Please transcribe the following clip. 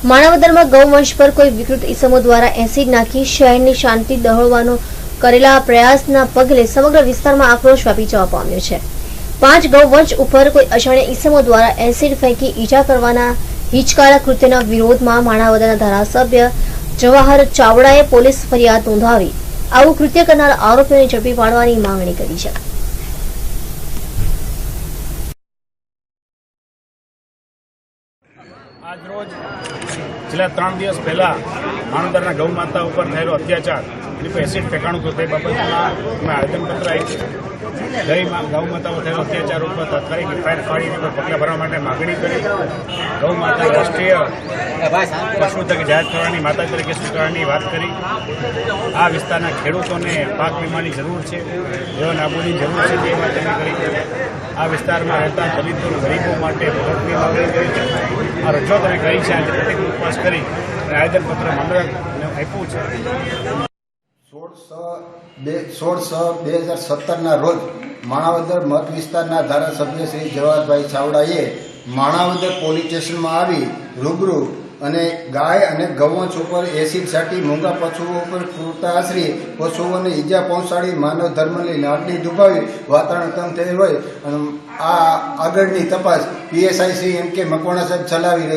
માણાવદરમાં ગૌવંશ પર કોઈ વિકૃત ઇસમો દ્વારા એસિડ નાખી શહેરની શાંતિ દહોળવાનો કરેલા પ્રયાસના પગલે સમગ્ર વિસ્તારમાં આક્રોશ વ્યાપી જવા પામ્યો છે. પાંચ ગૌવંશ ઉપર કોઈ અજાણ્યા ઇસમો દ્વારા એસિડ ફેંકી ઈજા કરવાના હિચકારા કૃત્યના વિરોધમાં માણાવદરના ધારાસભ્ય જવાહર ચાવડાએ પોલીસ ફરિયાદ નોંધાવી આવું કૃત્ય કરનાર આરોપીઓને ઝડપી પાડવાની માંગણી કરી છે. આજરોજ છેલ્લા ત્રણ દિવસ પહેલા માણંદરના ગૌ માતા ઉપર થયેલો અત્યાચાર એની પર એસિડ ફેંકાણું હતું તે બાબતમાં અમે આવેદનપત્ર આપ્યું ગઈ ગૌ માતા ઉપર થયેલો અત્યાચાર ઉપર તાત્કાલિક એફઆઈઆર ફાડીને કોઈ પગલાં ભરવા માટે માગણી કરી. ગૌ માતા રાષ્ટ્રીય પશુ તક જાહેર કરવાની માતા તરીકે સ્વીકારવાની વાત કરી. આ વિસ્તારના ખેડૂતોને પાક વીમાની જરૂર છે જેઓ નાબૂદની જરૂર છે, તે માટે કરી આ વિસ્તારમાં રહેતા દલિતો ગરીબો માટે મદદની માગણી કરી આ રજૂઆત અમે કરી છે આજે પ્રત્યેક ઉપવાસ કરી અને આવેદનપત્ર મામલતદારને આપ્યું છે. સોળ છ બે બે હજાર સત્તરના રોજ માણાવદર મત વિસ્તારના ધારાસભ્ય શ્રી જવાહરભાઈ ચાવડાએ માણાવદર પોલીસ સ્ટેશનમાં આવી રૂબરૂ અને ગાય અને ગૌવંશ ઉપર એસિડ છાંટી મૂંગા પશુઓ ઉપર ક્રૂરતા આશરી પશુઓને ઈજા પહોંચાડી માનવ ધર્મની લાડની દુભાવી વાતાવરણ તંગ થયેલ હોય. અને આ આગળની તપાસ પીએસઆઈ શ્રી એમ કે મકવાણા સાહેબ ચલાવી રહી